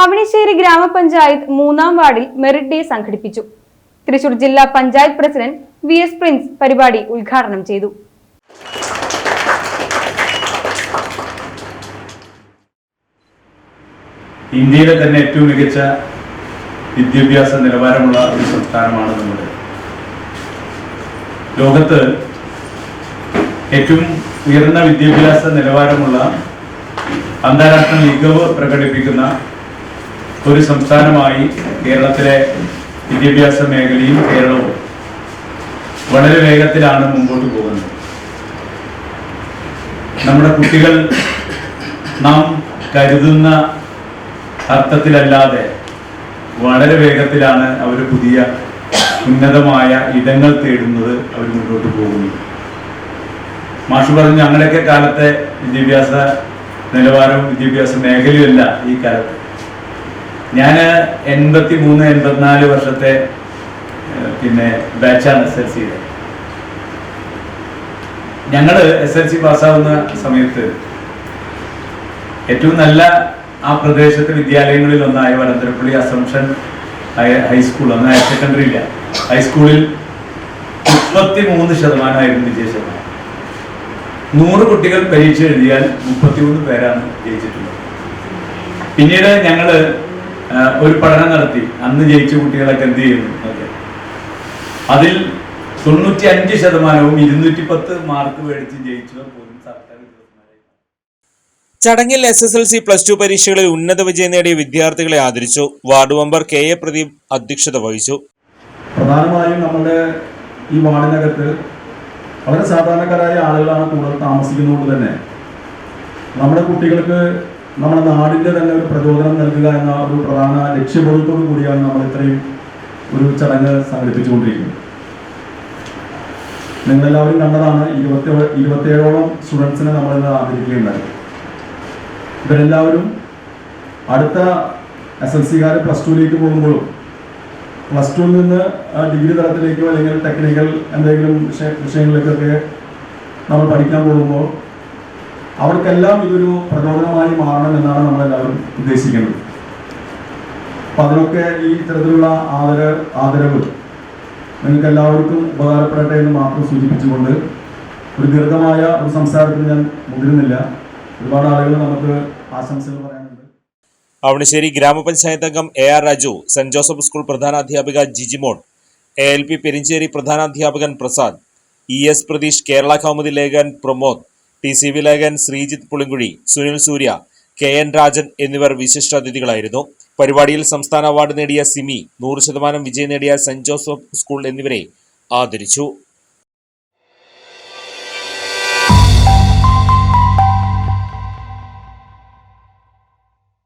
അവണിശ്ശേരി ഗ്രാമപഞ്ചായത്ത് മൂന്നാം വാർഡിൽ മെറിറ്റ് ഡേ സംഘടിപ്പിച്ചു. തൃശൂർ ജില്ലാ panchayat president V S Prince പരിപാടി ഉദ്ഘാടനം ചെയ്തു. ഇന്ത്യയിലെ തന്നെ ഏറ്റവും മികച്ച വിദ്യാഭ്യാസ നിലവാരമുള്ള ഒരു സംസ്ഥാനമാണ് നമ്മുടെ ലോകത്ത് ഏറ്റവും ഉയർന്ന വിദ്യാഭ്യാസ നിലവാരമുള്ള അന്താരാഷ്ട്ര മികവ് പ്രകടിപ്പിക്കുന്ന ഒരു സംസ്ഥാനമായി കേരളത്തിലെ വിദ്യാഭ്യാസ മേഖലയും കേരളവും വളരെ വേഗത്തിലാണ് മുമ്പോട്ട് പോകുന്നത്. നമ്മുടെ കുട്ടികൾ നാം കരുതുന്ന അർത്ഥത്തിലല്ലാതെ വളരെ വേഗത്തിലാണ് അവർ പുതിയ ഉന്നതമായ ഇടങ്ങൾ തേടുന്നത് അവർ മുന്നോട്ട് പോകുന്നു മാഷു പറഞ്ഞു അങ്ങനെയൊക്കെ കാലത്തെ വിദ്യാഭ്യാസ നിലവാരവും വിദ്യാഭ്യാസ മേഖലയുമല്ല ഈ കാലത്ത്. ഞാൻ എൺപത്തി മൂന്ന് എൺപത്തിനാല് വർഷത്തെ പിന്നെ ബാച്ചാണ് എസ് എൽ സിയുടെ ഞങ്ങൾ എസ് എൽ സി പാസ്സാവുന്ന സമയത്ത് ഏറ്റവും നല്ല ആ പ്രദേശത്തെ വിദ്യാലയങ്ങളിൽ ഒന്നായ വനന്തരപ്പള്ളി അസംഷൻ ഹൈസ്കൂൾ അന്ന് ഹയർ സെക്കൻഡറി ഇല്ല. ഹൈസ്കൂളിൽ മുപ്പത്തി മൂന്ന് ശതമാനമായിരുന്നു വിജയ ശതമാനം. നൂറ് കുട്ടികൾ പരീക്ഷ എഴുതിയാൽ മുപ്പത്തിമൂന്ന് പേരാണ് ജയിച്ചിട്ടുള്ളത്. പിന്നീട് ഞങ്ങൾ ഒരു പഠനം നടത്തി. അന്ന് ജയിച്ച കുട്ടികളൊക്കെ എന്ത് ചെയ്യുന്നു? ഓക്കെ. അതിൽ തൊണ്ണൂറ്റി അഞ്ച് ശതമാനവും ഇരുന്നൂറ്റി പത്ത് മാർക്ക് മേടിച്ച് ജയിച്ചവർ പോലും സർക്കാർ ചടങ്ങിൽ S S L C plus two പരീക്ഷകളിൽ ഉന്നത വിജയം നേടിയ വിദ്യാർത്ഥികളെ ആദരിച്ചു. Ward member K A Pradeep അധ്യക്ഷത വഹിച്ചു. പ്രധാനമായും നമ്മുടെ ഈ വാർഡിനകത്ത് വളരെ സാധാരണക്കാരായ ആളുകളാണ് കൂടുതൽ താമസിക്കുന്നതുകൊണ്ട് തന്നെ. നമ്മുടെ കുട്ടികൾക്ക് നമ്മുടെ നാടിന്റെ തന്നെ ഒരു പ്രചോദനം നൽകുക എന്ന ഒരു പ്രധാന ലക്ഷ്യബോധത്തോടു കൂടിയാണ് നമ്മൾ ഇത്രയും ഒരു ചടങ്ങ് സംഘടിപ്പിച്ചുകൊണ്ടിരിക്കുന്നത്. നിങ്ങളെല്ലാവരും കണ്ടതാണ് ഇരുപത്തി ഇരുപത്തേഴോളം സ്റ്റുഡൻസിനെ നമ്മൾ ഇന്ന് ആദരിക്കുകയുണ്ടായി. ഇവരെല്ലാവരും അടുത്ത എസ് എൽ സിക്കാർ പ്ലസ് ടുവിലേക്ക് പോകുമ്പോഴും പ്ലസ് ടുവിൽ നിന്ന് ഡിഗ്രി തലത്തിലേക്കോ അല്ലെങ്കിൽ ടെക്നിക്കൽ എന്തെങ്കിലും വിഷയ- വിഷയങ്ങളിലേക്കൊക്കെ നമ്മൾ പഠിക്കാൻ പോകുമ്പോൾ അവർക്കെല്ലാം ഇതൊരു പ്രചോദനമായി മാറണം എന്നാണ് നമ്മളെല്ലാവരും ഉദ്ദേശിക്കുന്നത്. അപ്പം അതിനൊക്കെ ഈ ഇത്തരത്തിലുള്ള ആദര ആദരവ് നിങ്ങൾക്ക് എല്ലാവർക്കും ഉപകാരപ്പെടട്ടെ എന്ന് മാത്രം സൂചിപ്പിച്ചുകൊണ്ട് ഒരു ദീർഘമായ ഒരു സംസാരത്തിന് ഞാൻ മുതിരുന്നില്ല. ഒരുപാട് ആളുകൾ നമുക്ക് ആശംസകൾ പറയാനുണ്ട്. അവണശ്ശേരി ഗ്രാമപഞ്ചായത്ത് അംഗം A R Raju Saint Joseph school പ്രധാനാധ്യാപിക Jijimon A L P Perincherry പ്രധാനാധ്യാപകൻ Prasad E S Pratheesh Kerala Kaumudi ലേഖകൻ പ്രമോദ് ടി സി വിലേകൻ ശ്രീജിത്ത് പുളിങ്കുഴി സുനിൽ സൂര്യ കെ എൻ രാജൻ എന്നിവർ വിശിഷ്ടാതിഥികളായിരുന്നു പരിപാടിയിൽ സംസ്ഥാന അവാർഡ് നേടിയ സിമി നൂറ് ശതമാനം വിജയം നേടിയ സെന്റ് ജോസഫ് സ്കൂൾ എന്നിവരെ ആദരിച്ചു.